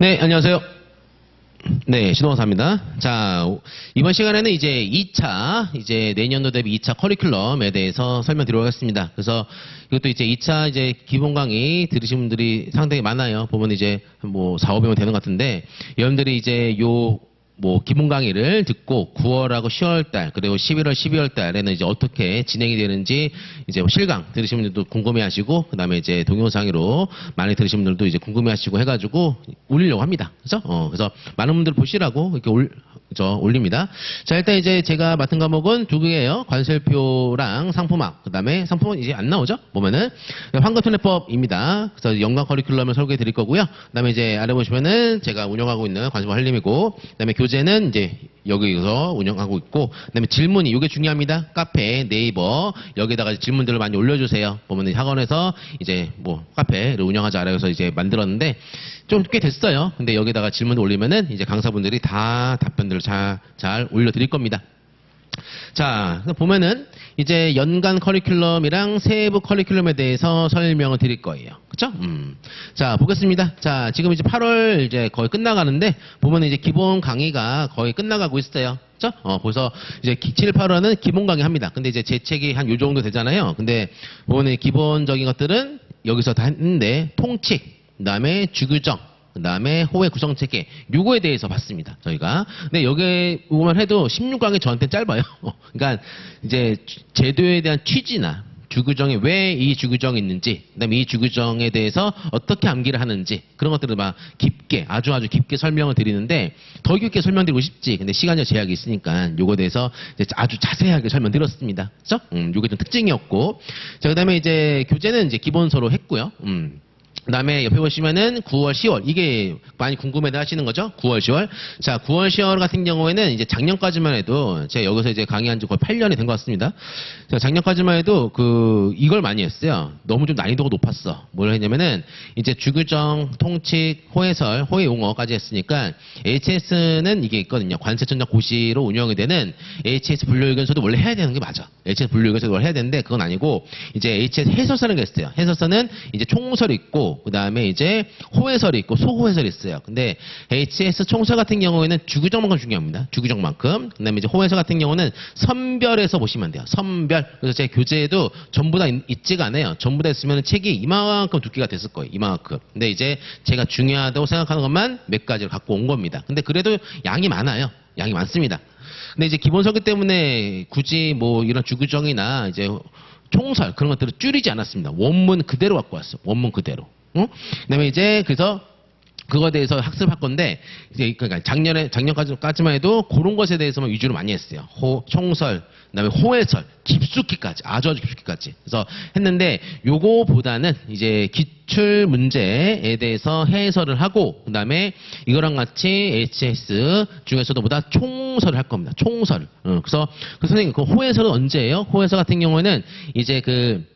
네, 안녕하세요. 네, 신동사입니다. 자, 이번 시간에는 이제 2차, 이제 내년도 대비 2차 커리큘럼에 대해서 설명드리겠습니다. 그래서 이것도 이제 2차 이제 기본 강의 들으신 분들이 상당히 많아요. 보면 이제 뭐 4, 500명 되는 것 같은데, 여러분들이 이제 요 뭐 기본 강의를 듣고 9월하고 10월 달 그리고 11월 12월 달에는 이제 어떻게 진행이 되는지 이제 뭐 실강 들으신 분들도 궁금해하시고 그다음에 이제 동영상으로 많이 들으신 분들도 이제 궁금해하시고 해가지고 올리려고 합니다. 그죠? 어 그래서 많은 분들 보시라고 이렇게 올 저 올립니다. 자 일단 이제 제가 맡은 과목은 두 개예요. 관세표랑 상품학. 그다음에 상품은 이제 안 나오죠? 보면은 환급통례법입니다. 그래서 연관 커리큘럼을 설계해 드릴 거고요. 그다음에 이제 아래 보시면은 제가 운영하고 있는 관세법 한림이고 그다음에 교재는 이제 여기서 운영하고 있고 그다음에 질문이 이게 중요합니다. 카페, 네이버 여기다가 질문들을 많이 올려주세요. 보면 학원에서 이제 뭐 카페를 운영하자 그래서 이제 만들었는데 좀 꽤 됐어요. 근데 여기다가 질문을 올리면은 이제 강사분들이 다 답변들 을 잘, 잘 올려드릴 겁니다. 자, 보면은 이제 연간 커리큘럼이랑 세부 커리큘럼에 대해서 설명을 드릴 거예요. 그쵸? 음. 자, 보겠습니다. 자, 지금 이제 8월 이제 거의 끝나가는데, 보면 이제 기본 강의가 거의 끝나가고 있어요. 그쵸? 어, 벌써 이제 7, 8월은 기본 강의 합니다. 근데 이제 제 책이 한 요 정도 되잖아요. 근데 보면 기본적인 것들은 여기서 다 했는데, 통칙, 그 다음에 주규정, 그 다음에 호의 구성 체계 요거에 대해서 봤습니다 저희가. 근데 여기에 보면 해도 16강이 저한테 짧아요. 그러니까 이제 제도에 대한 취지나 주규정에 왜이 주규정이 있는지 그다음에 이 주규정에 대해서 어떻게 암기를 하는지 그런 것들을 막 깊게 아주 아주 깊게 설명을 드리는데 더 깊게 설명드리고 싶지. 근데 시간이 제약이 있으니까 요거에 대해서 아주 자세하게 설명드렸습니다. 그죠? 음, 요게 좀 특징이었고. 자 그다음에 이제 교재는 이제 기본 서로 했고요. 음. 그 다음에 옆에 보시면은 9월, 10월 이게 많이 궁금해도 하시는 거죠? 9월, 10월. 자, 9월, 10월 같은 경우에는 이제 작년까지만 해도 제가 여기서 이제 강의한 지 거의 8년이 된 것 같습니다. 자, 작년까지만 해도 그 이걸 많이 했어요. 너무 좀 난이도가 높았어. 뭘 했냐면은 이제 주규정, 통칙, 호해설, 호해 용어까지 했으니까 HS는 이게 있거든요. 관세천적 고시로 운영이 되는 HS 분류 의견서도 원래 해야 되는 게 맞아. HS 분류 의견서도 원래 해야 되는데 그건 아니고 이제 HS 해설서라는 게 있어요. 해설서는 이제 총설이 있고 그 다음에 이제 호해설이 있고 소호해설이 있어요. 근데 HS 총설 같은 경우에는 주규정만큼 중요합니다. 주규정만큼. 그 다음에 이제 호해설 같은 경우는 선별해서 보시면 돼요. 선별. 그래서 제 교재에도 전부 다 있, 있지가 않아요. 전부 다 있으면 책이 이만큼 두께가 됐을 거예요. 이만큼. 근데 이제 제가 중요하다고 생각하는 것만 몇 가지를 갖고 온 겁니다. 근데 그래도 양이 많아요. 양이 많습니다. 근데 이제 기본 설계 때문에 굳이 뭐 이런 주규정이나 이제 총설 그런 것들을 줄이지 않았습니다. 원문 그대로 갖고 왔어. 원문 그대로. 응? 그다음에 이제 그래서 그거에 대해서 학습할 건데 이제 그러니까 작년에 작년까지만 해도 그런 것에 대해서만 위주로 많이 했어요. 호 총설, 그다음에 호해설, 깊숙이까지 아주 아주 깊숙이까지. 그래서 했는데 요거보다는 이제 기출 문제에 대해서 해설을 하고 그다음에 이거랑 같이 HS 중에서도 보다 총설을 할 겁니다. 총설. 어, 그래서 그 선생님 그 호해설은 언제예요? 호해설 같은 경우에는 이제 그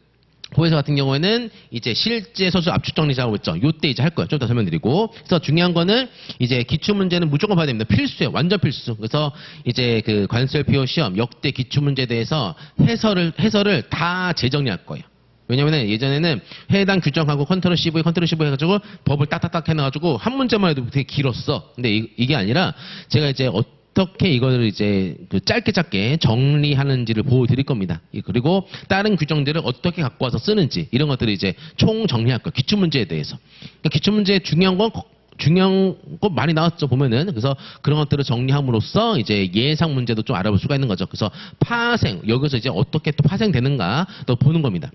호에서 같은 경우에는 이제 실제 서술 압축 정리 작업을 했죠. 요때 이제 할 거예요. 좀 더 설명드리고. 그래서 중요한 거는 이제 기출 문제는 무조건 봐야 됩니다. 필수예요. 완전 필수. 그래서 이제 그 관설표 시험 역대 기출 문제에 대해서 해설을 해설을 다 재정리할 거예요. 왜냐면은 예전에는 해당 규정하고 컨트롤 CV, 컨트롤 CV 해가지고 법을 딱딱딱 해놔가지고 한 문제만 해도 되게 길었어. 근데 이, 이게 아니라 제가 이제 어, 어떻게 이거를 이제 그 짧게 짧게 정리하는지를 보여드릴 겁니다. 그리고 다른 규정들을 어떻게 갖고 와서 쓰는지 이런 것들을 이제 총 정리할 거예요. 기출 문제에 대해서. 그러니까 기출 문제 중요한 건 중요한 거 많이 나왔죠 보면은 그래서 그런 것들을 정리함으로써 이제 예상 문제도 좀 알아볼 수가 있는 거죠. 그래서 파생 여기서 이제 어떻게 또 파생되는가 또 보는 겁니다.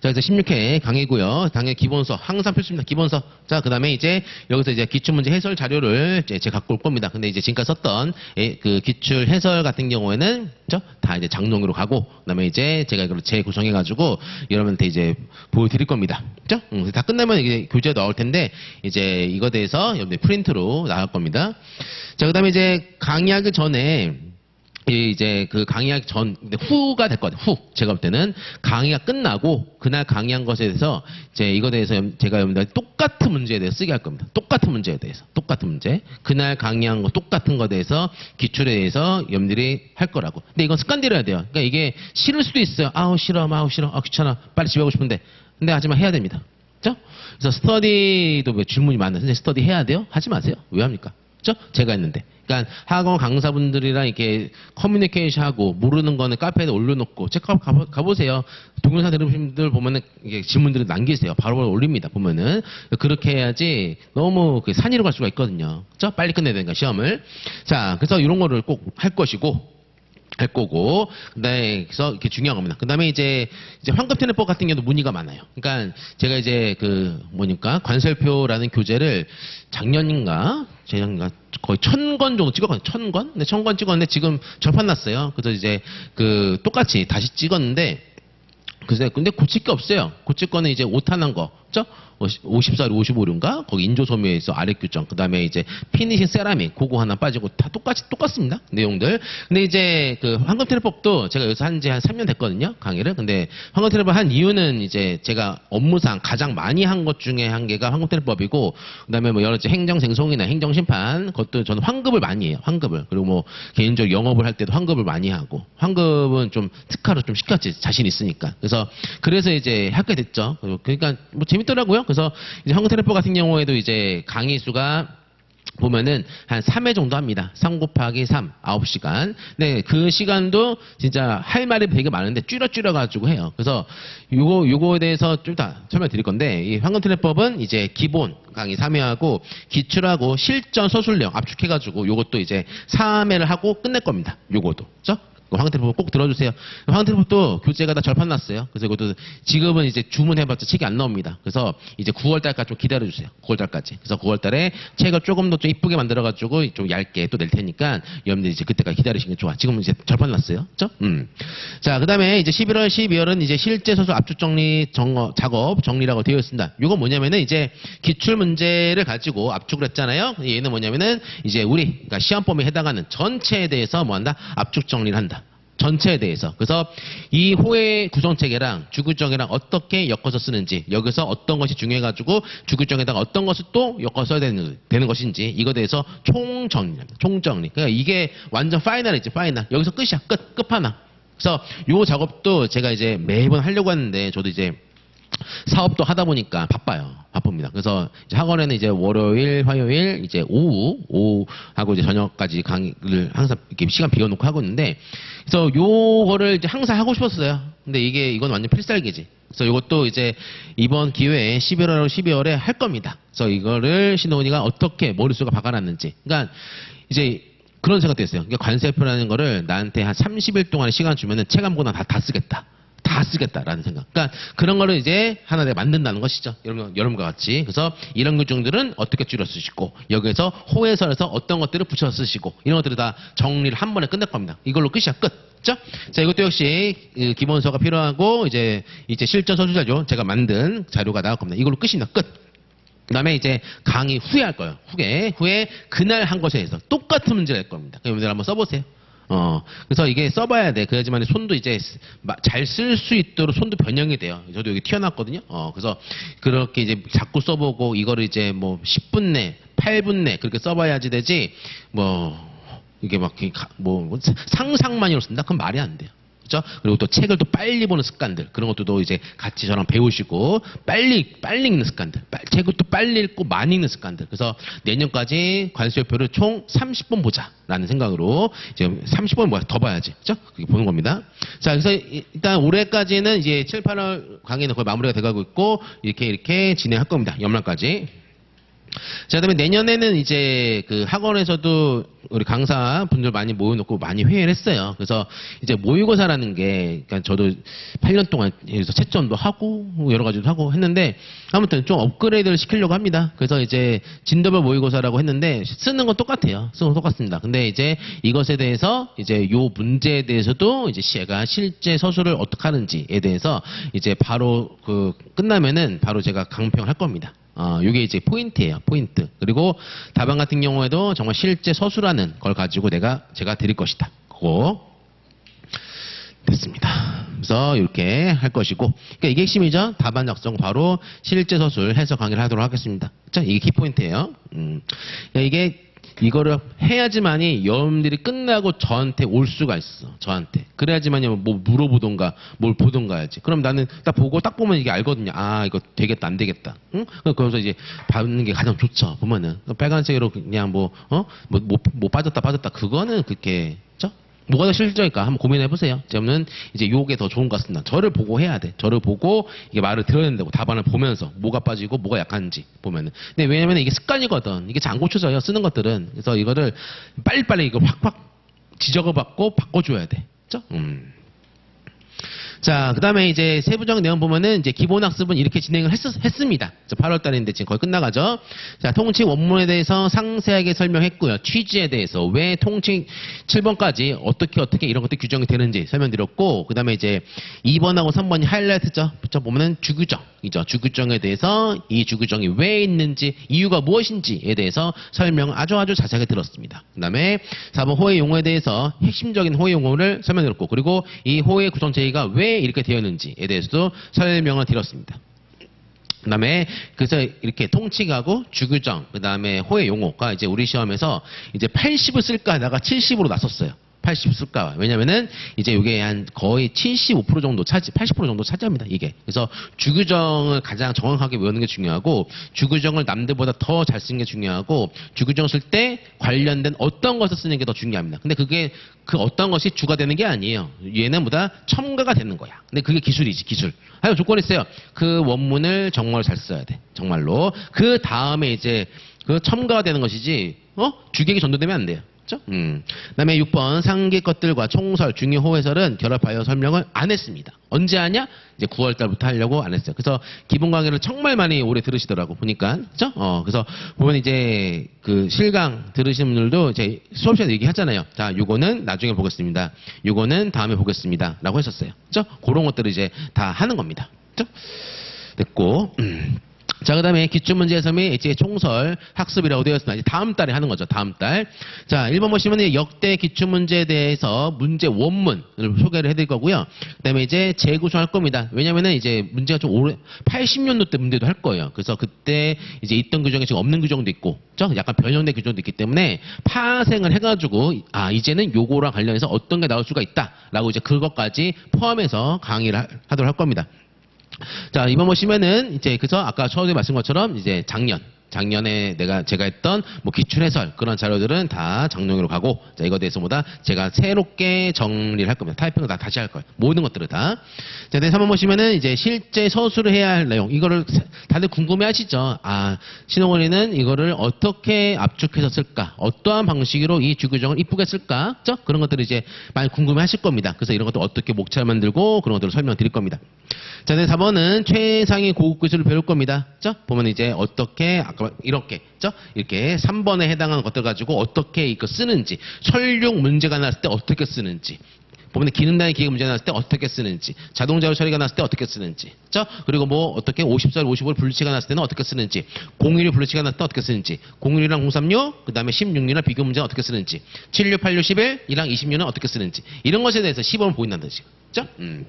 자, 그래서 16회 강의고요. 당연히 기본서 항상 필수입니다. 기본서. 자, 그다음에 이제 여기서 이제 기출 문제 해설 자료를 이제 제가 갖고 올 겁니다. 근데 이제 지금까지 썼던 예, 그 기출 해설 같은 경우에는 그죠? 다 이제 장롱으로 가고 그다음에 이제 제가 이걸 재구성해 가지고 여러분한테 이제 보여 드릴 겁니다. 그죠? 음, 다 끝나면 이제 교재 나올 텐데 이제 이거 대해서 여러분들 프린트로 나갈 겁니다. 자, 그다음에 이제 강의하기 전에 이제 그 강의하기 전 후가 같아요. 후 제가 볼 때는 강의가 끝나고 그날 강의한 것에 대해서 이제 이거 대해서 제가 여러분들 똑같은 문제에 대해서 쓰게 할 겁니다. 똑같은 문제에 대해서 똑같은 문제 그날 강의한 거 똑같은 것에 대해서 기출에 대해서 여러분들이 할 거라고. 근데 이건 습관대로 해야 돼요. 그러니까 이게 싫을 수도 있어요. 아우 싫어, 아우 싫어, 아 귀찮아, 빨리 집에 가고 싶은데. 근데 하지만 해야 됩니다. 그죠? 그래서 스터디도 왜 질문이 많아요. 스터디 해야 돼요? 하지 마세요. 왜 합니까? 그죠? 제가 했는데. 그러니까 학원 강사분들이랑 이렇게 커뮤니케이션 하고 모르는 거는 카페에 올려놓고 체크업 가보, 가보세요. 동영상 들으신 분들 보면은 이게 질문들을 남기세요. 바로 올립니다. 보면은 그렇게 해야지 너무 그 산이로 갈 수가 있거든요. 그죠? 빨리 끝내야 되니까 시험을. 자, 그래서 이런 거를 꼭 할 것이고 할 거고, 그다음에 그래서 이렇게 중요한 겁니다. 그다음에 이제 이제 환급 테너법 같은 경우도 문의가 많아요. 그러니까 제가 이제 그 뭐니까 관설표라는 교재를 작년인가 재작년인가 거의 천권 정도 찍었거든요. 천 권? 근데 천권 찍었는데 지금 절판 났어요. 그래서 이제 그 똑같이 다시 찍었는데 글쎄, 근데 고칠 게 없어요. 고칠 거는 이제 오탄한 거, 그죠? 54, 55류인가? 거기 인조 소묘에서 아래 규정, 그 다음에 이제 피니싱 세라믹, 그거 하나 빠지고 다 똑같이, 똑같습니다. 내용들. 근데 이제 그 황금 테레법도 제가 여기서 한 지 한 3년 됐거든요. 강의를. 근데 황금 테레법 한 이유는 이제 제가 업무상 가장 많이 한 것 중에 한 개가 황금 테레법이고, 그 다음에 뭐 여러 가지 행정생송이나 행정심판, 그것도 저는 환급을 많이 해요. 환급을. 그리고 뭐 개인적으로 영업을 할 때도 환급을 많이 하고, 환급은 좀 특화로 좀 시켰지. 자신 있으니까. 그래서, 그래서 이제 하게 됐죠. 그러니까 뭐 재밌더라고요. 그래서 이제 테레법 같은 경우에도 이제 강의 수가 보면은 한 3회 정도 합니다. 3 곱하기 3, 9시간. 네, 그 시간도 진짜 할 말이 되게 많은데 줄여 줄여 가지고 해요. 그래서 요거 요거에 대해서 좀 다 설명 드릴 건데 이 황금트랩법은 이제 기본 강의 3회하고 기출하고 실전 서술령 압축해 가지고 요것도 이제 3회를 하고 끝낼 겁니다. 요거도. 그죠? 황태법 꼭 들어주세요. 황태법도 교재가 다 절판 났어요. 그래서 이것도 지금은 이제 주문해봤자 책이 안 나옵니다. 그래서 이제 9월달까지 좀 기다려주세요. 9월달까지. 그래서 9월달에 책을 조금 더 좀 이쁘게 만들어가지고 좀 얇게 또 낼 테니까 여러분들 이제 그때까지 기다리시는 게 좋아. 지금은 이제 절판 났어요. 그죠? 음. 자, 그 다음에 이제 11월, 12월은 이제 실제 서술 압축 정리 정어, 작업 정리라고 되어 있습니다. 이거 뭐냐면은 이제 기출 문제를 가지고 압축을 했잖아요. 얘는 뭐냐면은 이제 우리 그러니까 시험 범위에 해당하는 전체에 대해서 뭐 한다? 압축 정리를 한다. 전체에 대해서. 그래서 이 호의 구성체계랑 주구정이랑 어떻게 엮어서 쓰는지, 여기서 어떤 것이 중요해가지고 주구정에다가 어떤 것을 또 엮어 써야 되는, 되는 것인지, 이거에 대해서 총정리입니다. 총정리. 그러니까 이게 완전 파이널이지, 파이널. 여기서 끝이야. 끝, 끝판왕. 그래서 요 작업도 제가 이제 매번 하려고 하는데, 저도 이제 사업도 하다 보니까 바빠요. 바쁩니다. 그래서 이제 학원에는 이제 월요일, 화요일, 이제 오후, 오후하고 이제 저녁까지 강의를 항상 이렇게 시간 비워놓고 하고 있는데, 그래서 요거를 이제 항상 하고 싶었어요. 근데 이게, 이건 완전 필살기지. 그래서 이것도 이제 이번 기회에 11월, 12월에 할 겁니다. 그래서 이거를 신호은이가 어떻게 머릿속에 박아놨는지. 그러니까 이제 그런 생각도 했어요. 그러니까 관세표라는 거를 나한테 한 30일 동안의 시간 주면은 권은 다, 다 쓰겠다. 다 쓰겠다라는 생각. 그러니까 그런 거를 이제 하나 내가 만든다는 것이죠. 여러분, 여러분과 같이. 그래서 이런 글중들은 어떻게 줄여 쓰시고 여기에서 호해설에서 어떤 것들을 붙여 쓰시고 이런 것들을 다 정리를 한 번에 끝낼 겁니다. 이걸로 끝이야 끝. 죠? 자, 이것도 역시 그 기본서가 필요하고 이제 이제 실전 서술자료 제가 만든 자료가 나올 겁니다. 이걸로 끝입니다. 끝. 그다음에 이제 강의 후에 할 거예요. 후에 후에 그날 한 것에 대해서 똑같은 문제를 할 겁니다. 여러분들 한번 써보세요. 어, 그래서 이게 써봐야 돼. 그래야지만 손도 이제 잘 쓸 수 있도록 손도 변형이 돼요. 저도 여기 튀어났거든요. 어, 그래서 그렇게 이제 자꾸 써보고 이거를 이제 뭐 10분 내, 8분 내 그렇게 써봐야지 되지. 뭐 이게 막 뭐 상상만으로 쓴다? 그건 말이 안 돼요. 그죠? 그리고 또 책을 또 빨리 보는 습관들. 그런 것도 또 이제 같이 저랑 배우시고 빨리 빨리 읽는 습관들. 빨- 책을 또 빨리 읽고 많이 읽는 습관들. 그래서 내년까지 관수표를 총 30번 보자라는 생각으로 지금 30번 뭐야 더 봐야지. 그죠? 그게 보는 겁니다. 자 그래서 이- 일단 올해까지는 이제 7, 8월 강의는 거의 마무리가 돼가고 있고 이렇게 이렇게 진행할 겁니다. 연말까지 자, 그다음에 내년에는 이제 그 학원에서도 우리 강사 분들 많이 모여놓고 많이 회의를 했어요. 그래서 이제 모의고사라는 게, 그러니까 저도 8년 동안 여기서 채점도 하고 뭐 여러 가지도 하고 했는데 아무튼 좀 업그레이드를 시키려고 합니다. 그래서 이제 진도별 모의고사라고 했는데 쓰는 건 똑같아요. 쓰는 건 똑같습니다. 근데 이제 이것에 대해서 이제 요 문제에 대해서도 이제 제가 실제 서술을 어떻게 하는지에 대해서 이제 바로 그 끝나면은 바로 제가 강평을 할 겁니다. 어, 이게 이제 포인트예요, 포인트. 그리고 답안 같은 경우에도 정말 실제 서술하는 걸 가지고 내가 제가 드릴 것이다. 그거 됐습니다. 그래서 이렇게 할 것이고, 그러니까 이게 핵심이죠. 답안 작성 바로 실제 서술 해석 강의를 하도록 하겠습니다. 자, 이게 키포인트예요. 음, 그러니까 이게 이거를 해야지만이 여러분들이 끝나고 저한테 올 수가 있어. 저한테. 그래야지만이 뭐 물어보던가 뭘 보던가 해야지. 그럼 나는 딱 보고 딱 보면 이게 알거든요. 아, 이거 되겠다, 안 되겠다. 응? 그래서 이제 받는 게 가장 좋죠. 보면은. 빨간색으로 그냥 뭐, 어? 뭐, 뭐, 뭐 빠졌다, 빠졌다. 그거는 그렇게, 죠 뭐가 더 실질적일까? 한번 고민해 보세요. 저는 이제 요게 더 좋은 것 같습니다. 저를 보고 해야 돼. 저를 보고 이게 말을 들어야 된다고 답안을 보면서 뭐가 빠지고 뭐가 약한지 보면은. 근데 왜냐면 이게 습관이거든. 이게 잘 안 고쳐져요. 쓰는 것들은. 그래서 이거를 빨리빨리 이거 확확 지적을 받고 바꿔줘야 돼. 그죠? 음. 자, 그 다음에 이제 세부적 내용 보면은 이제 기본 학습은 이렇게 진행을 했, 했습니다. 8월 달인데 지금 거의 끝나가죠. 자, 통칭 원문에 대해서 상세하게 설명했고요. 취지에 대해서 왜 통칭 7번까지 어떻게 어떻게 이런 것들 규정이 되는지 설명드렸고, 그 다음에 이제 2번하고 3번이 하이라이트죠. 붙여 보면은 주규정이죠. 주규정에 대해서 이 주규정이 왜 있는지, 이유가 무엇인지에 대해서 설명을 아주 아주 자세하게 들었습니다. 그 다음에 4번 호의 용어에 대해서 핵심적인 호의 용어를 설명드렸고, 그리고 이 호의 구성 제의가 왜 이렇게 되어 있는지에 대해서도 설명을 드렸습니다. 그 다음에 그래서 이렇게 통칭하고 주규정 그 다음에 호의 용어가 이제 우리 시험에서 이제 80을 쓸까 하다가 70으로 났었어요. 80 쓸까? 왜냐면은 이제 이게 한 거의 75% 정도 차지, 80% 정도 차지합니다. 이게. 그래서 주규정을 가장 정확하게 외우는 게 중요하고 주규정을 남들보다 더 잘 쓰는 게 중요하고 주규정 쓸 때 관련된 어떤 것을 쓰는 게 더 중요합니다. 근데 그게 그 어떤 것이 주가 되는 게 아니에요. 얘는 보다 첨가가 되는 거야. 근데 그게 기술이지, 기술. 하여 조건이 있어요. 그 원문을 정말 잘 써야 돼. 정말로. 그 다음에 이제 그 첨가가 되는 것이지, 어? 주객이 전도되면 안 돼요. 그죠? 음. 그다음에 6번 상계 것들과 총설, 중요 호해설은 결합하여 설명을 안 했습니다. 언제 하냐? 이제 9월 달부터 하려고 안 했어요. 그래서 기본 강의를 정말 많이 오래 들으시더라고 보니까. 그죠? 어, 그래서 보면 이제 그 실강 들으시는 분들도 이제 수업 시간에 얘기하잖아요. 자, 요거는 나중에 보겠습니다. 요거는 다음에 보겠습니다. 라고 했었어요. 그죠? 그런 것들을 이제 다 하는 겁니다. 그죠? 됐고. 음. 자, 그 다음에 기출 문제 섬이 이제 총설 학습이라고 되어 있습니다. 이제 다음 달에 하는 거죠. 다음 달. 자, 1번 보시면 역대 기출 문제에 대해서 문제 원문을 소개를 해드릴 거고요. 그 다음에 이제 재구성할 겁니다. 왜냐면은 이제 문제가 좀 오래, 80년도 때 문제도 할 거예요. 그래서 그때 이제 있던 규정이 지금 없는 규정도 있고, 그죠? 약간 변형된 규정도 있기 때문에 파생을 해가지고, 아, 이제는 요거랑 관련해서 어떤 게 나올 수가 있다. 라고 이제 그것까지 포함해서 강의를 하- 하도록 할 겁니다. 자, 이번 보시면은 이제 그래서 아까 처음에 말씀 것처럼 이제 작년 작년에 내가 제가 했던 뭐 기출 해설 그런 자료들은 다 장롱으로 가고 자 이거 대해서 보다 제가 새롭게 정리를 할 겁니다. 타이핑을 다 다시 할 거예요. 모든 것들을 다. 자, 네, 한번 보시면은 이제 실제 서술을 해야 할 내용 이거를 세- 다들 궁금해 하시죠. 아, 신홍원이는 이거를 어떻게 압축해서 쓸까? 어떠한 방식으로 이 주규정을 이쁘게 쓸까? 그죠? 그런 것들을 이제 많이 궁금해 하실 겁니다. 그래서 이런 것들 어떻게 목차를 만들고 그런 것들을 설명드릴 겁니다. 자, 네, 4번은 최상의 고급 기술을 배울 겁니다. 죠? 보면 이제 어떻게, 이렇게, 죠? 이렇게 3번에 해당하는 것들 가지고 어떻게 이거 쓰는지, 설용 문제가 났을 때 어떻게 쓰는지, 보면 기능단위 기계 문제가 났을 때 어떻게 쓰는지, 자동자료 처리가 났을 때 어떻게 쓰는지, 죠? 그리고 뭐 어떻게 54, 55 분리치가 났을 때는 어떻게 쓰는지, 01 분리치가 났을 때 어떻게 쓰는지, 01이랑 036, 그 다음에 16이랑 비교 문제는 어떻게 쓰는지, 76, 86, 11, 이랑 26은 어떻게 쓰는지, 이런 것에 대해서 시범을 보인다는 뜻이 죠. 죠? 음.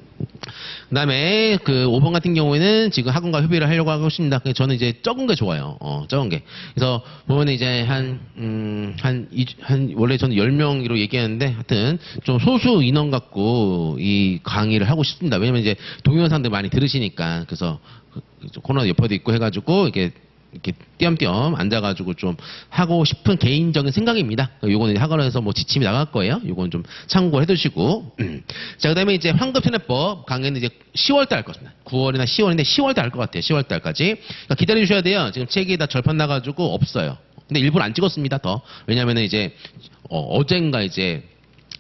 그 다음에 그 5번 같은 경우에는 지금 학원과 협의를 하려고 하고 있습니다. 저는 이제 적은 게 좋아요. 어, 적은 게. 그래서 보면 이제 한, 음, 한, 이, 한, 원래 저는 10명으로 얘기하는데 하여튼 좀 소수 인원 갖고 이 강의를 하고 싶습니다. 왜냐면 이제 동영상들 많이 들으시니까. 그래서 그- 그 코너 옆에도 있고 해 가지고 이게 이렇게 띄엄띄엄 앉아가지고 좀 하고 싶은 개인적인 생각입니다. 요거는 학원에서 뭐 지침이 나갈 거예요. 요거는 좀 참고해 두시고. 자, 그 다음에 이제 환급편의법 강의는 이제 10월 달 할 것입니다. 9월이나 10월인데 10월 달 할 것 같아요. 10월 달까지. 그러니까 기다려 주셔야 돼요. 지금 책이 다 절판 나가지고 없어요. 근데 일부러 안 찍었습니다. 더. 왜냐면 은 이제, 어, 어젠가 이제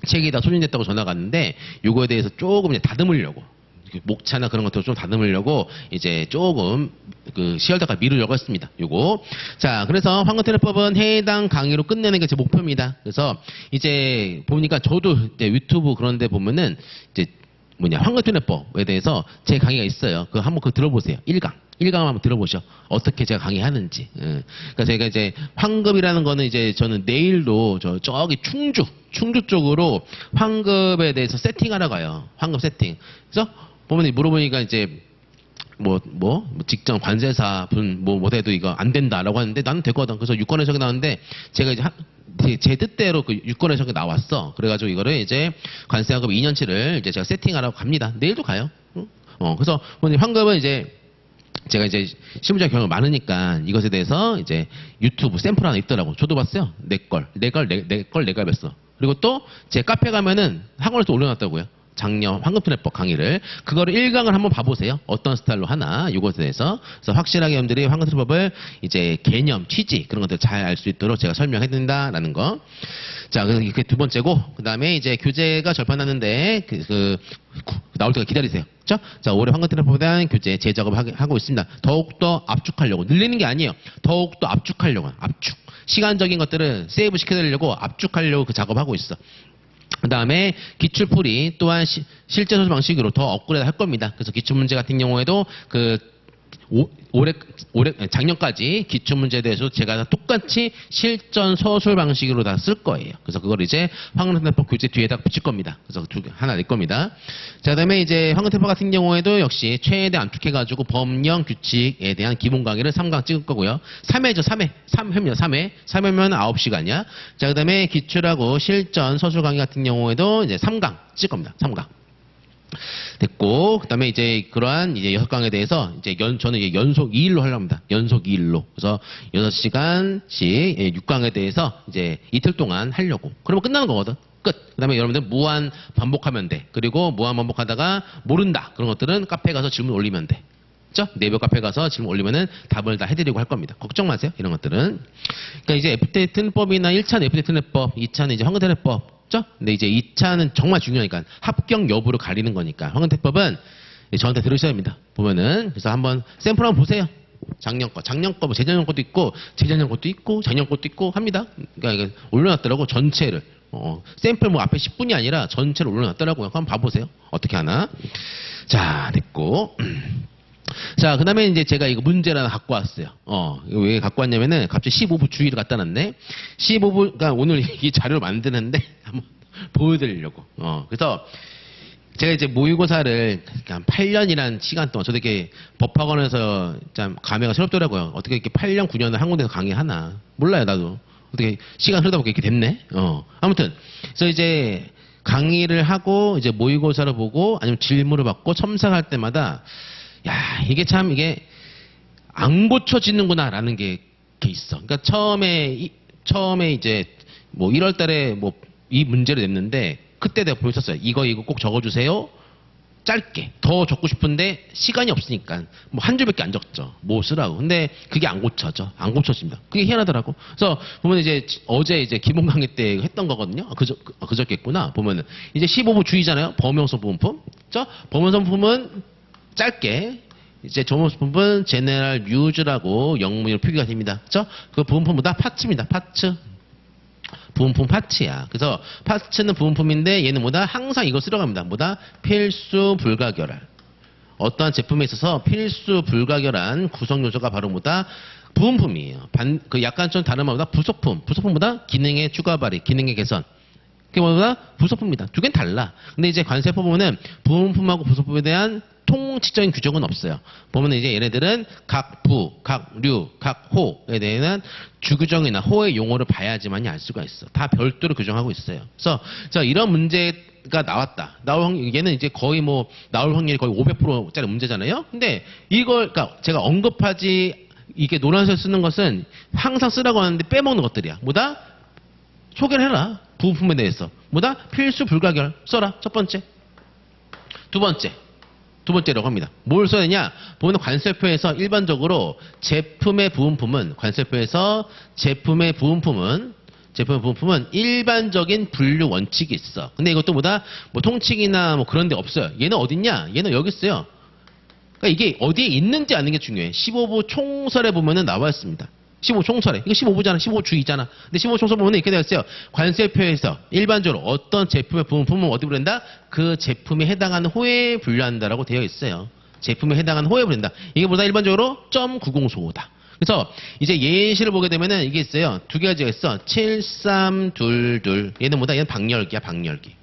책이 다 소진됐다고 전화가 왔는데 요거에 대해서 조금 이제 다듬으려고 그 목차나 그런 것들 좀 다듬으려고 이제 조금 그 10월달까지 미루려고 했습니다. 요거. 자, 그래서 황금테레법은 해당 강의로 끝내는 게 제 목표입니다. 그래서 이제 보니까 저도 유튜브 그런 데 보면은 이제 뭐냐 황금테레법에 대해서 제 강의가 있어요. 그거 한번 그거 들어보세요. 1강. 1강 한번 들어보셔. 어떻게 제가 강의하는지. 예. 그러니까 제가 이제 황급이라는 거는 이제 저는 내일도 저 저기 충주, 충주 쪽으로 황급에 대해서 세팅하러 가요. 황급 세팅. 그래서 보면 물어보니까 이제 뭐, 뭐, 뭐 직장 관세사 분, 뭐, 못해도 이거 안 된다라고 하는데 나는 됐거든. 그래서 유권 해석이 나왔는데 제가 이제 하- 제, 제 뜻대로 그 유권 해석이 나왔어. 그래가지고 이거를 이제 관세하급 2년치를 이제 제가 세팅하라고 갑니다. 내일도 가요. 응? 어, 그래서 오늘 황금은 이제 제가 이제 실무자 경험 많으니까 이것에 대해서 이제 유튜브 샘플 하나 있더라고. 저도 봤어요. 내 걸. 내 걸, 내, 내 걸 내가 뵀어. 그리고 또 제 카페 가면은 학원에서 올려놨다고요. 작년 황금투내법 강의를. 그거를 1강을 한번 봐보세요. 어떤 스타일로 하나, 이것에 대해서. 그래서 확실하게 여러분들이 황금투내법을 이제 개념, 취지, 그런 것들 잘 알 수 있도록 제가 설명해 드린다라는 거. 자, 그- 이게 두 번째고, 그 다음에 이제 교재가 절판 났는데, 그, 그, 구- 나올 때가 기다리세요. 그죠? 자, 올해 황금트래법에 대한 교재 재작업 하고 있습니다. 더욱더 압축하려고, 늘리는 게 아니에요. 더욱더 압축하려고, 압축. 시간적인 것들을 세이브 시켜드리려고 압축하려고 그 작업하고 있어. 그 다음에 기출 풀이 또한 시- 실제 소수 방식으로 더 업그레이드 할 겁니다. 그래서 기출 문제 같은 경우에도 그 오- 올해 올해 작년까지 기출 문제에 대해서 제가 다 똑같이 실전 서술 방식으로 다 쓸 거예요. 그래서 그걸 이제 황금템퍼 교재 뒤에다 붙일 겁니다. 그래서 두 개, 하나 낼 겁니다. 자, 그 다음에 이제 황금템퍼 같은 경우에도 역시 최대 압축해가지고 법령 규칙에 대한 기본 강의를 3강 찍을 거고요. 3회죠, 3회. 3회입니다, 3회. 3회면 9시간이야. 자, 그 다음에 기출하고 실전 서술 강의 같은 경우에도 이제 3강 찍을 겁니다. 3강. 됐고 그다음에 이제 그러한 이제 여섯 강에 대해서 이제 연 저는 이제 연속 2일로 하려고 합니다. 연속 2일로. 그래서 6시간씩 예, 6강에 대해서 이제 이틀 동안 하려고. 그러면 끝나는 거거든. 끝. 그다음에 여러분들 무한 반복하면 돼. 그리고 무한 반복하다가 모른다. 그런 것들은 카페 가서 질문 올리면 돼. 그죠? 네이버 카페 가서 질문 올리면은 답을 다 해드리고 할 겁니다. 걱정 마세요. 이런 것들은. 그러니까 이제 FTA 특례법이나 1차는 FTA 특례법, 2차는 이제 황금특례법. 그죠? 근데 이제 2차는 정말 중요하니까 합격 여부를 가리는 거니까 황금특례법은 저한테 들으셔야 합니다. 보면은 그래서 한번 샘플 한번 보세요. 작년 거, 작년 거, 뭐 재작년 것도 있고, 재작년 것도 있고, 작년 것도 있고 합니다. 그러니까 올려놨더라고 전체를. 어, 샘플 뭐 앞에 10분이 아니라 전체를 올려놨더라고요. 한번 봐보세요. 어떻게 하나. 자, 됐고. 자, 그 다음에 이제 제가 이거 문제를 하나 갖고 왔어요. 어, 왜 갖고 왔냐면은 갑자기 15부 주의를 갖다 놨네. 15부, 그러니까 오늘 이 자료를 만드는데 한번 보여드리려고. 어, 그래서 제가 이제 모의고사를 한 8년이란 시간 동안 저도 이렇게 법학원에서 참 감회가 새롭더라고요. 어떻게 이렇게 8년, 9년을 한 군데서 강의하나. 몰라요, 나도. 어떻게 시간 흐르다 보니까 이렇게 됐네. 어. 아무튼. 그래서 이제 강의를 하고 이제 모의고사를 보고 아니면 질문을 받고 첨삭할 때마다 야, 이게 참 이게 안 고쳐지는구나라는 게, 게 있어. 그러니까 처음에 이- 처음에 이제 뭐 1월 달에 뭐 이 문제를 냈는데 그때 내가 보였었어요. 이거 이거 꼭 적어 주세요. 짧게 더 적고 싶은데 시간이 없으니까 뭐 한 줄밖에 안 적죠. 뭐 쓰라고. 근데 그게 안 고쳐져. 안 고쳐집니다. 그게 희한하더라고. 그래서 보면 이제 어제 이제 기본 강의 때 했던 거거든요. 아, 그저 그- 그저께구나. 보면은 이제 15부 주의잖아요. 범용성 부분품. 저 범용성 부분은 짧게 이제 조모스품은 제네럴 유즈라고 영문으로 표기가 됩니다. 그 부분품보다 파츠입니다. 파츠. 부분품 파츠야. 그래서 파츠는 부분품인데 얘는 뭐다? 항상 이걸 쓰러 갑니다. 뭐다? 필수 불가결할. 어떠한 제품에 있어서 필수 불가결한 구성 요소가 바로 뭐다? 부분품이에요. 반, 그 약간 좀 다른 말보다 부속품. 부속품보다 기능의 추가 발휘, 기능의 개선. 그게 뭐다? 부속품입니다. 두 개는 달라. 근데 이제 관세법 보면은 부분품하고 부속품에 대한 통치적인 규정은 없어요. 보면 이제 얘네들은 각 부, 각 류, 각 호에 대한 주규정이나 호의 용어를 봐야지만이 알 수가 있어. 다 별도로 규정하고 있어요. 그래서 자 이런 문제가 나왔다. 나올 확 얘는 이제 거의 뭐 나올 확률이 거의 500%짜리 문제잖아요. 근데 이걸 그러니까 제가 언급하지 이게 노란색 쓰는 것은 항상 쓰라고 하는데 빼먹는 것들이야. 뭐다? 소개를 해라. 부품에 대해서. 뭐다? 필수 불가결. 써라. 첫 번째. 두 번째. 두 번째라고 합니다. 뭘 써야 되냐? 보면 관세표에서 일반적으로 제품의 부분품은 관세표에서 제품의 부분품은 제품의 부분품은 일반적인 분류 원칙이 있어. 근데 이것도 뭐다? 뭐 통칭이나 뭐 그런 데 없어요. 얘는 어딨냐? 얘는 여기 있어요. 그러니까 이게 어디에 있는지 아는 게 중요해. 15부 총설에 보면은 나와 있습니다. 15 총설에. 이거 15부잖아. 15 주의잖아. 근데 15 총설 보면 이렇게 되어 있어요. 관세표에서 일반적으로 어떤 제품의 부분품은 어디 부른다? 그 제품에 해당하는 호에 분류한다라고 되어 있어요. 제품에 해당하는 호에 분류한다. 이게 보다 일반적으로 .90소호다. 그래서 이제 예시를 보게 되면은 이게 있어요. 두 가지가 있어. 7322. 얘는 뭐다? 얘는 방열기야, 방열기.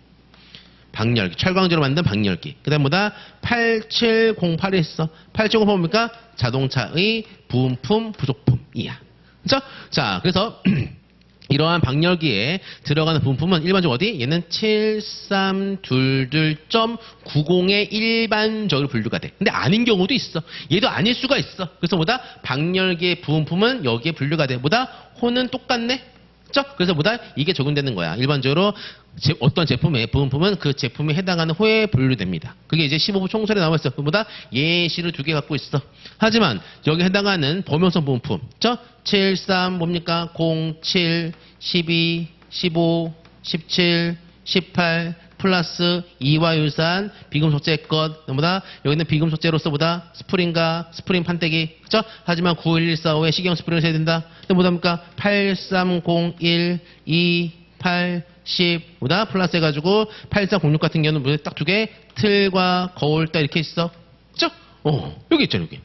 방열기, 철광제로 만든 방열기. 그 다음 뭐다? 8708이 있어. 8708 뭡니까? 자동차의 부품, 부속품이야. 그죠? 자, 그래서 이러한 방열기에 들어가는 부품은 일반적으로 어디? 얘는 7322.90에 일반적으로 분류가 돼. 근데 아닌 경우도 있어. 얘도 아닐 수가 있어. 그래서 뭐다? 방열기의 부품은 여기에 분류가 돼. 뭐다? 호는 똑같네? 그죠? 그래서 뭐다? 이게 적용되는 거야. 일반적으로 제- 어떤 제품의 부품은 그 제품에 해당하는 호에 분류됩니다. 그게 이제 15부 총설에 나와 있어. 그보다 예시를 두 개 갖고 있어. 하지만 여기 해당하는 범용성 부품. 저 73 뭡니까? 07, 12, 15, 17, 18 플러스 이와 유사한 비금 속재 것 뭐다 여기는 비금 속재로서 보다 스프링과 스프링 판때기 그죠? 하지만 91145에 시경 스프링을 세야 된다. 근데 뭐답니까? 8301 2 8 10 뭐다 플러스 해가지고 8306 같은 경우는 뭐딱두 개 틀과 거울 딱 이렇게 있어. 그죠? 어 여기 있죠 여기.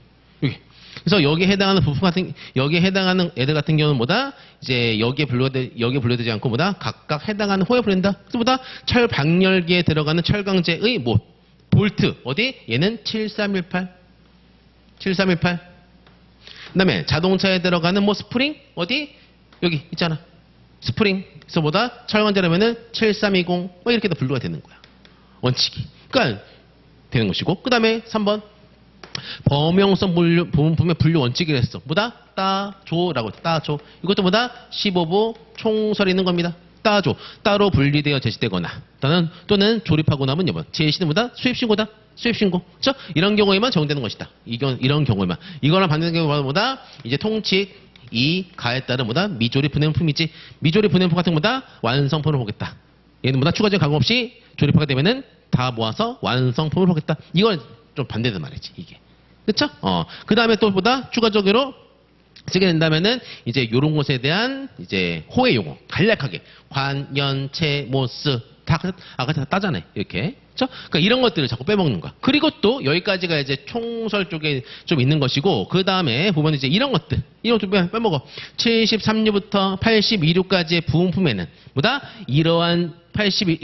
그래서 여기에 해당하는 부품 같은 여기에 해당하는 애들 같은 경우는 뭐다? 이제 여기에 분류되 여기에 분류되지 않고 뭐다? 각각 해당하는 호에 분류된다. 그래서 뭐다? 철 방열기에 들어가는 철강제의 뭐? 볼트. 어디? 얘는 7318 7318 그다음에 자동차에 들어가는 뭐 스프링? 어디? 여기 있잖아. 스프링. 그래서 뭐다? 철강제라면은 7320 뭐 이렇게 다 분류가 되는 거야. 원칙이. 그러니까 되는 것이고. 그 다음에 3번 범용성 분류, 부분품의 분류 원칙이라 했어. 뭐다? 따조라고 따조. 이것도 뭐다? 15부 총설이 있는 겁니다. 따조. 따로 분리되어 제시되거나 또는 또는 조립하고 나면 여번 제시는 뭐다? 수입신고다. 수입신고. 그죠? 이런 경우에만 적용되는 것이다. 이건 이런 경우에만. 이거랑 반대되는 경우가 뭐다? 이제 통칙 이 가에 따른 뭐다? 미조립 분해품이지. 미조립 분해품 같은 거다? 완성품을 보겠다. 얘는 뭐다? 추가적인 가공 없이 조립하게 되면은 다 모아서 완성품을 보겠다. 이건 좀 반대된 말이지, 이게. 그쵸? 어. 그 다음에 또 보다 추가적으로 쓰게 된다면은 이제 요런 것에 대한 이제 호의 용어 간략하게. 관연체 모스 다 아까 다. 따잖아요. 이렇게. 그렇죠? 그러니까 이런 것들을 자꾸 빼먹는 거야. 그리고 또 여기까지가 이제 총설 쪽에 좀 있는 것이고 그 다음에 보면 이제 이런 것들. 이런 빼- 빼먹어. 73류부터 82류까지의 부품에는 뭐다 이러한 82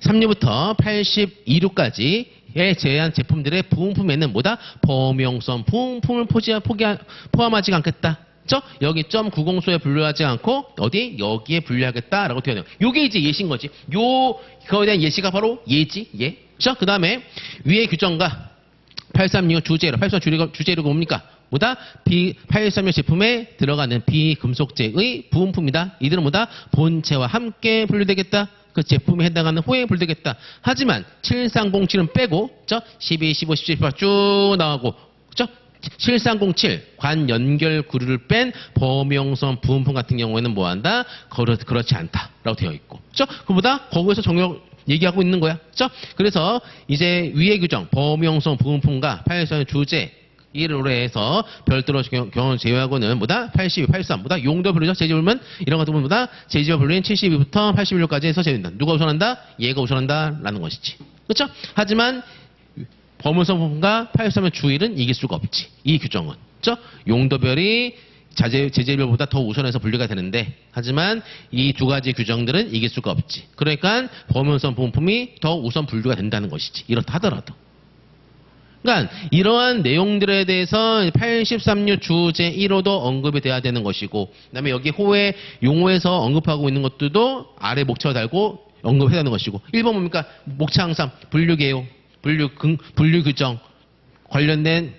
73류부터 82류까지 에 제한 제품들의 부품에는 뭐다 범용성 부품을 포기하- 포함하지 않겠다. 죠 여기 점 90소에 분류하지 않고 어디 여기에 분류하겠다라고 되어 있네요. 요게 이제 예시인 거지. 요 그거에 대한 예시가 바로 예지. 예. 죠 그 다음에 위의 규정과 836 주제로 836 주제가 주제로가 뭡니까? 뭐다? 비836 제품에 들어가는 비금속재의 부품품이다. 이들은 뭐다? 본체와 함께 분류되겠다. 그 제품에 해당하는 호에 분류되겠다. 하지만 7307은 빼고 저 12, 15, 17, 18 쭉 나오고 그죠? 7307 관 연결 구류를 뺀 범용성 부품품 같은 경우에는 뭐한다? 그렇, 그렇지 않다라고 되어 있고 그죠? 그보다 거기에서 정역 얘기하고 있는 거야. 그죠? 그래서 이제 위의 규정 범용성 부품품과 8선 주제 이를 해서 별도로 경- 경우 제외하고는 뭐다? 82, 83, 뭐다? 용도 분류죠. 제지불문 이런 것들 보다 제지와 분류인 72부터 81호까지 해서 제외된다. 누가 우선한다? 얘가 우선한다라는 것이지. 그렇죠? 하지만 부분과 83의 주일은 이길 수가 없지. 이 규정은. 그렇죠? 용도별이 자재, 제재별보다 더 우선해서 분류가 되는데 하지만 이 두 가지 규정들은 이길 수가 없지. 그러니까 범용성 부품이 더 우선 분류가 된다는 것이지. 이렇다 하더라도. 그러니까 이러한 내용들에 대해서 83류 주제 1호도 언급이 돼야 되는 것이고 그다음에 여기 호의 용어에서 언급하고 있는 것들도 아래 목차を달고 언급해야 되는 것이고 1번 뭡니까? 목차 항상 분류 개요, 분류 근, 분류 규정 관련된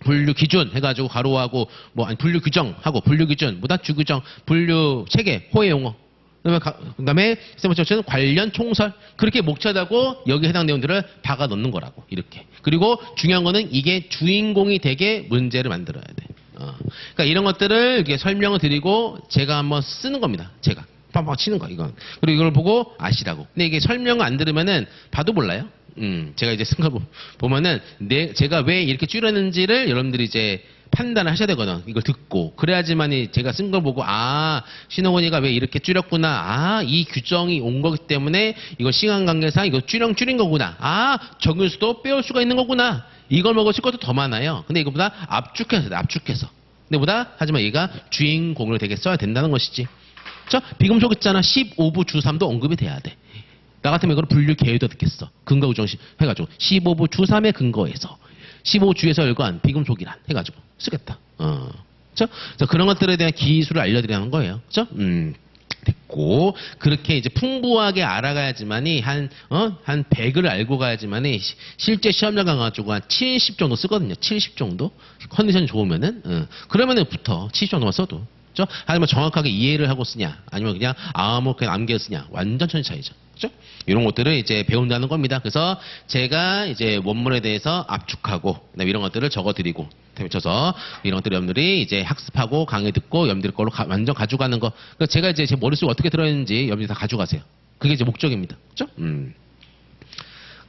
분류 기준 해가지고 가로하고 뭐 아니 분류 규정하고 분류 기준, 무다주 규정, 분류 체계, 호의 용어. 그다음에 가- 그다음에 세 번째는 관련 총설 그렇게 목차다고 여기 해당 내용들을 박아 넣는 거라고 이렇게. 그리고 중요한 거는 이게 주인공이 되게 문제를 만들어야 돼. 어. 그러니까 이런 것들을 이렇게 설명을 드리고 제가 한번 쓰는 겁니다. 제가 빵빵 치는 거 이건. 그리고 이걸 보고 아시라고. 근데 이게 설명을 안 들으면은 봐도 몰라요. 음, 제가 이제 쓴거 보면은 내, 제가 왜 이렇게 줄였는지를 여러분들이 이제 판단을 하셔야 되거든. 이걸 듣고. 그래야지만이 제가 쓴 걸 보고, 아, 신호건이가 왜 이렇게 줄였구나. 아, 이 규정이 온 거기 때문에 이거 시간 관계상 이거 줄여, 줄인 거구나. 아, 적을 수도 빼올 수가 있는 거구나. 이걸 먹으실 것도 더 많아요. 근데 이거보다 압축해서, 돼, 압축해서. 근데 보다, 하지만 얘가 주인공으로 되게 써야 된다는 것이지. 저 비금속 있잖아. 15부 주3도 언급이 돼야 돼. 나 같으면 이걸 분류 계획도 듣겠어. 근거 시 해가지고 15부 주3의 근거에서 15부 주에서 열관 비금 소기란 해가지고 쓰겠다. 어. 그죠? 그래서 그런 것들에 대한 기술을 알려드리는 거예요. 그죠? 음. 됐고 그렇게 이제 풍부하게 알아가야지만이 한어 한 100을 알고 가야지만이 시- 실제 시험장 가가지고 한 70 정도 쓰거든요. 70 정도 컨디션이 좋으면은 어. 그러면은 붙어 70 정도만 써도 그죠? 하지만 정확하게 이해를 하고 쓰냐 아니면 그냥 아무 그냥 암기해 쓰냐 완전 천지 차이죠. 그죠? 이런 것들을 이제 배운다는 겁니다. 그래서 제가 이제 원문에 대해서 압축하고 그다음에 이런 것들을 적어드리고 덧붙여서 이런 것들 여러분들이 이제 학습하고 강의 듣고 여러분들 걸로 가- 완전 가져가는 거. 그러니까 제가 이제 제 머릿속에 어떻게 들어있는지 여러분들이 다 가져가세요. 그게 이제 목적입니다. 그죠? 음.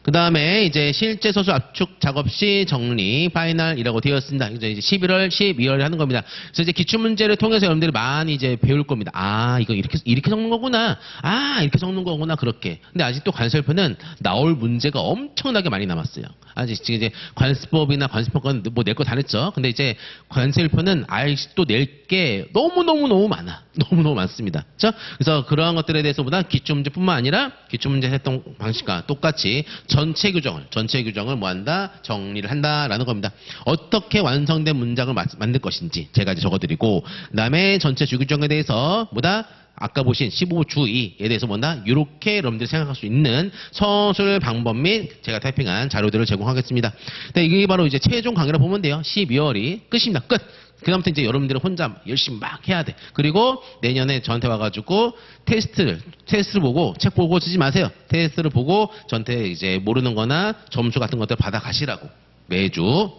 그 다음에 이제 실제 소수 압축 작업 시 정리 파이널이라고 되어 있습니다. 이제 11월, 12월에 하는 겁니다. 그래서 이제 기출 문제를 통해서 여러분들이 많이 이제 배울 겁니다. 아, 이거 이렇게 이렇게 적는 거구나. 아, 이렇게 적는 거구나. 그렇게. 근데 아직도 관설표는 나올 문제가 엄청나게 많이 남았어요. 아직 지금 이제 관습법이나 관습법은 뭐 낼 거 다 냈죠. 근데 이제 관설표는 아직도 낼 게 너무 너무 너무 많아. 너무 너무 많습니다. 그렇죠? 그래서 그러한 것들에 대해서보다 기출 문제뿐만 아니라 기출 문제 했던 방식과 똑같이 전체 규정을 전체 규정을 뭐 한다 정리를 한다라는 겁니다. 어떻게 완성된 문장을 마- 만들 것인지 제가 이제 적어드리고 그다음에 전체 주규정에 대해서 뭐다 아까 보신 15주의에 대해서 뭐다 이렇게 여러분들이 생각할 수 있는 서술 방법 및 제가 타이핑한 자료들을 제공하겠습니다. 네, 이게 바로 이제 최종 강의를 보면 돼요. 12월이 끝입니다. 끝. 그다음부터 이제 여러분들은 혼자 열심히 막 해야 돼. 그리고 내년에 저한테 와가지고 테스트를 테스트를 보고 책 보고 쓰지 마세요. 테스트를 보고 저한테 이제 모르는-거나 점수 같은 것들 받아 가시라고 매주.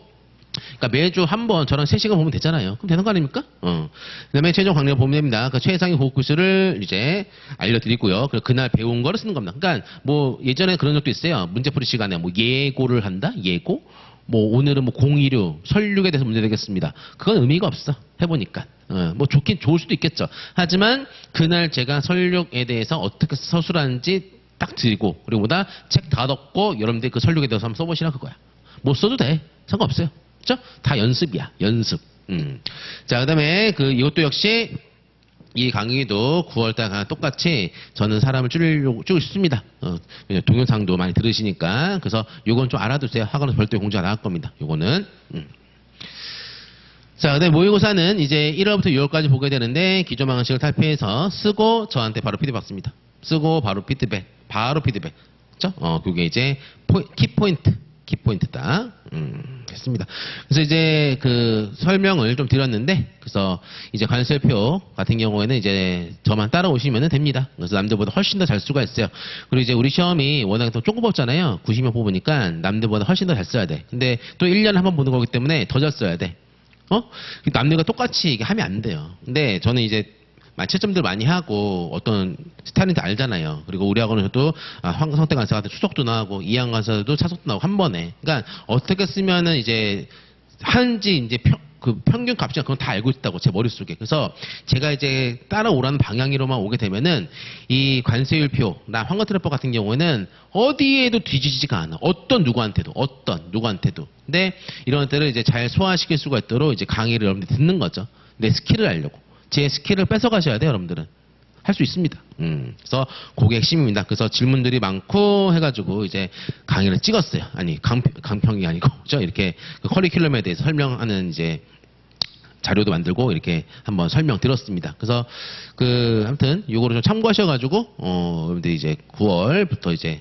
그러니까 매주 한 번 저랑 3시간 보면 되잖아요. 그럼 되는 거 아닙니까? 어. 그다음에 최종 강의를 보면 됩니다. 그 최상위 호흡 구술을 이제 알려드리고요. 그리고 그날 배운 거를 쓰는 겁니다. 그러니까 뭐 예전에 그런 적도 있어요. 문제풀이 시간에 뭐 예고를 한다? 예고? 뭐 오늘은 뭐 공이류, 설육에 대해서 문제 되겠습니다. 그건 의미가 없어. 해보니까. 어, 뭐 좋긴 좋을 수도 있겠죠. 하지만 그날 제가 설육에 대해서 어떻게 서술하는지 딱 드리고 그리고 보다 책 다 덮고 여러분들이 그 설육에 대해서 한번 써보시라 그거야. 못 써도 돼. 상관없어요. 그죠? 다 연습이야. 연습. 음. 자, 그 다음에 그 이것도 역시 이 강의도 9월달 똑같이 저는 사람을 줄이려고 쭉 싶습니다. 어, 동영상도 많이 들으시니까 그래서 요건 좀 알아두세요. 학원에서 별도의 공지가 나갈 겁니다. 요거는 음. 자, 그다음에 모의고사는 이제 1월부터 6월까지 보게 되는데 기존 방식을 탈피해서 쓰고 저한테 바로 피드백 받습니다. 쓰고 바로 피드백, 바로 피드백. 그죠? 어, 그게 이제 포, 키 포인트, 키포인트다. 음, 됐습니다. 그래서 이제 그 설명을 좀 드렸는데, 그래서 이제 관설표 같은 경우에는 이제 저만 따라오시면 됩니다. 그래서 남들보다 훨씬 더 잘 수가 있어요. 그리고 이제 우리 시험이 워낙 더 조금 뽑잖아요. 90명 뽑으니까 남들보다 훨씬 더 잘 써야 돼. 근데 또 1년에 한 번 보는 거기 때문에 더 잘 써야 돼. 어? 남들과 똑같이 하면 안 돼요. 근데 저는 이제 채점들 많이 하고 어떤 스타일인지 알잖아요. 그리고 우리 학원에서도 아, 황성태 간사한테 추석도 나오고 이양 간사도 차석도 나오고 한 번에. 그러니까 어떻게 쓰면은 이제 하는지 이제 평, 그 평균 값이나 그건 다 알고 있다고 제 머릿속에. 그래서 제가 이제 따라오라는 방향으로만 오게 되면은 이 관세율표 나 황거트래퍼 같은 경우에는 어디에도 뒤지지가 않아. 어떤 누구한테도, 어떤 누구한테도. 근데 이런 것들을 이제 잘 소화시킬 수가 있도록 이제 강의를 여러분들 듣는 거죠. 내 스킬을 알려고. 제 스킬을 뺏어가셔야 돼요, 여러분들은. 할 수 있습니다. 음, 그래서 그게 핵심입니다. 그래서 질문들이 많고 해가지고 이제 강의를 찍었어요. 아니 강평, 강평이 아니고 죠 이렇게 그 커리큘럼에 대해서 설명하는 이제 자료도 만들고 이렇게 한번 설명 드렸습니다. 그래서 그 아무튼 요거를 좀 참고하셔 가지고 어 여러분들 이제 9월부터 이제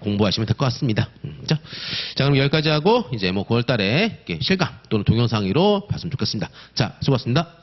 공부하시면 될 것 같습니다. 음, 자, 자 그럼 여기까지 하고 이제 뭐 9월 달에 실강 또는 동영상으로 봤으면 좋겠습니다. 자 수고하셨습니다.